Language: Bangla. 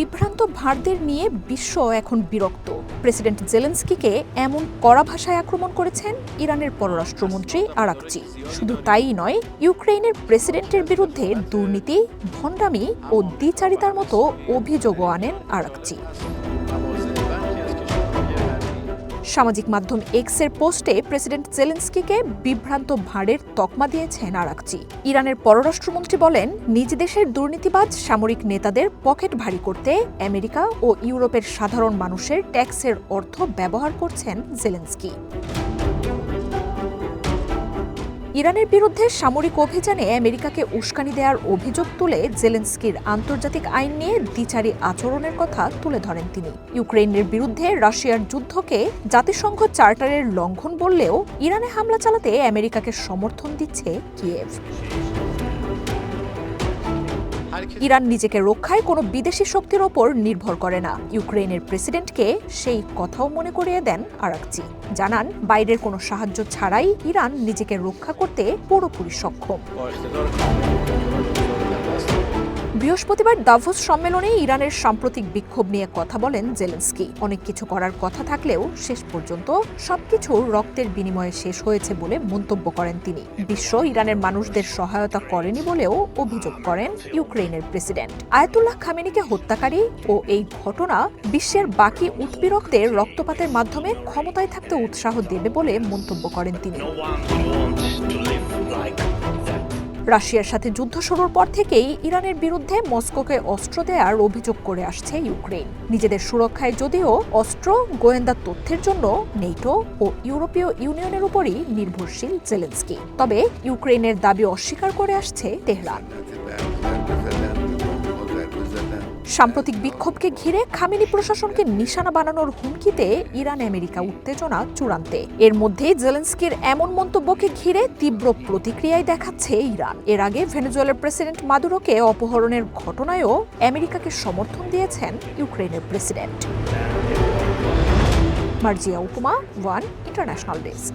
বিভ্রান্ত ভারদের নিয়ে বিশ্ব এখন বিরক্ত। প্রেসিডেন্ট জেলেন্সকিকে এমন কড়া ভাষায় আক্রমণ করেছেন ইরানের পররাষ্ট্রমন্ত্রী আরাকচি। শুধু তাই নয় ইউক্রেনের প্রেসিডেন্টের বিরুদ্ধে দুর্নীতি, ভণ্ডামি ও দ্বিচারিতার মতো অভিযোগও আনেন আরাকচি। সামাজিক মাধ্যম এক্সের পোস্টে প্রেসিডেন্ট জেলেন্সকিকে বিভ্রান্ত ভাঁড়ের তকমা দিয়েছেন আরাকচি। ইরানের পররাষ্ট্রমন্ত্রী বলেন, নিজ দেশের দুর্নীতিবাজ সামরিক নেতাদের পকেট ভারী করতে আমেরিকা ও ইউরোপের সাধারণ মানুষের ট্যাক্সের অর্থ ব্যবহার করছেন জেলেন্সকি। ইরানের বিরুদ্ধে সামরিক অভিযানে আমেরিকাকে উস্কানি দেওয়ার অভিযোগ তুলে জেলেন্সকির আন্তর্জাতিক আইন নিয়ে দ্বিচারী আচরণের কথা তুলে ধরেন তিনি। ইউক্রেনের বিরুদ্ধে রাশিয়ার যুদ্ধকে জাতিসংঘ চার্টারের লঙ্ঘন বললেও ইরানে হামলা চালাতে আমেরিকাকে সমর্থন দিচ্ছে কিয়েভ। ইরান নিজেকে রক্ষায় কোনো বিদেশি শক্তির ওপর নির্ভর করে না। ইউক্রেনের প্রেসিডেন্টকে সেই কথাও মনে করিয়ে দেন আরাকচি। জানান, বাইরের কোনো সাহায্য ছাড়াই ইরান নিজেকে রক্ষা করতে পুরোপুরি সক্ষম। বৃহস্পতিবার দাভোস সম্মেলনে ইরানের সাম্প্রতিক বিক্ষোভ নিয়ে কথা বলেন জেলেন্সকি। অনেক কিছু করার কথা থাকলেও শেষ পর্যন্ত সবকিছু রক্তের বিনিময়ে শেষ হয়েছে বলে মন্তব্য করেন তিনি। বিশ্ব ইরানের মানুষদের সহায়তা করেনি বলেও অভিযোগ করেন ইউক্রেনের প্রেসিডেন্ট। আয়াতুল্লাহ খামেনিকে হত্যাকারী ও এই ঘটনা বিশ্বের বাকি উৎপীড়কদের রক্তপাতের মাধ্যমে ক্ষমতায় থাকতে উৎসাহ দেবে বলে মন্তব্য করেন তিনি। রাশিয়ার সাথে যুদ্ধ শুরুর পর থেকেই ইরানের বিরুদ্ধে মস্কোকে অস্ত্র দেওয়ার অভিযোগ করে আসছে ইউক্রেন। নিজেদের সুরক্ষায় যদিও অস্ত্র, গোয়েন্দা তথ্যের জন্য নেটো ও ইউরোপীয় ইউনিয়নের উপরই নির্ভরশীল জেলেন্সকি। তবে ইউক্রেনের দাবি অস্বীকার করে আসছে তেহরান। সাম্প্রতিক বিক্ষোভকে ঘিরে খামেনি প্রশাসনকে নিশানা বানানোর হুমকিতে ইরান আমেরিকা উত্তেজনা চূড়ান্তে। এর মধ্যে জেলেন্সকির এমন মন্তব্যকে ঘিরে তীব্র প্রতিক্রিয়ায় দেখাচ্ছে ইরান। এর আগে ভেনেজুয়েলার প্রেসিডেন্ট মাদুরোকে অপহরণের ঘটনায়ও আমেরিকাকে সমর্থন দিয়েছেন ইউক্রেনের প্রেসিডেন্ট। মার্জিয়া উপমা, ওয়ান ইন্টারন্যাশনাল ডেস্ক।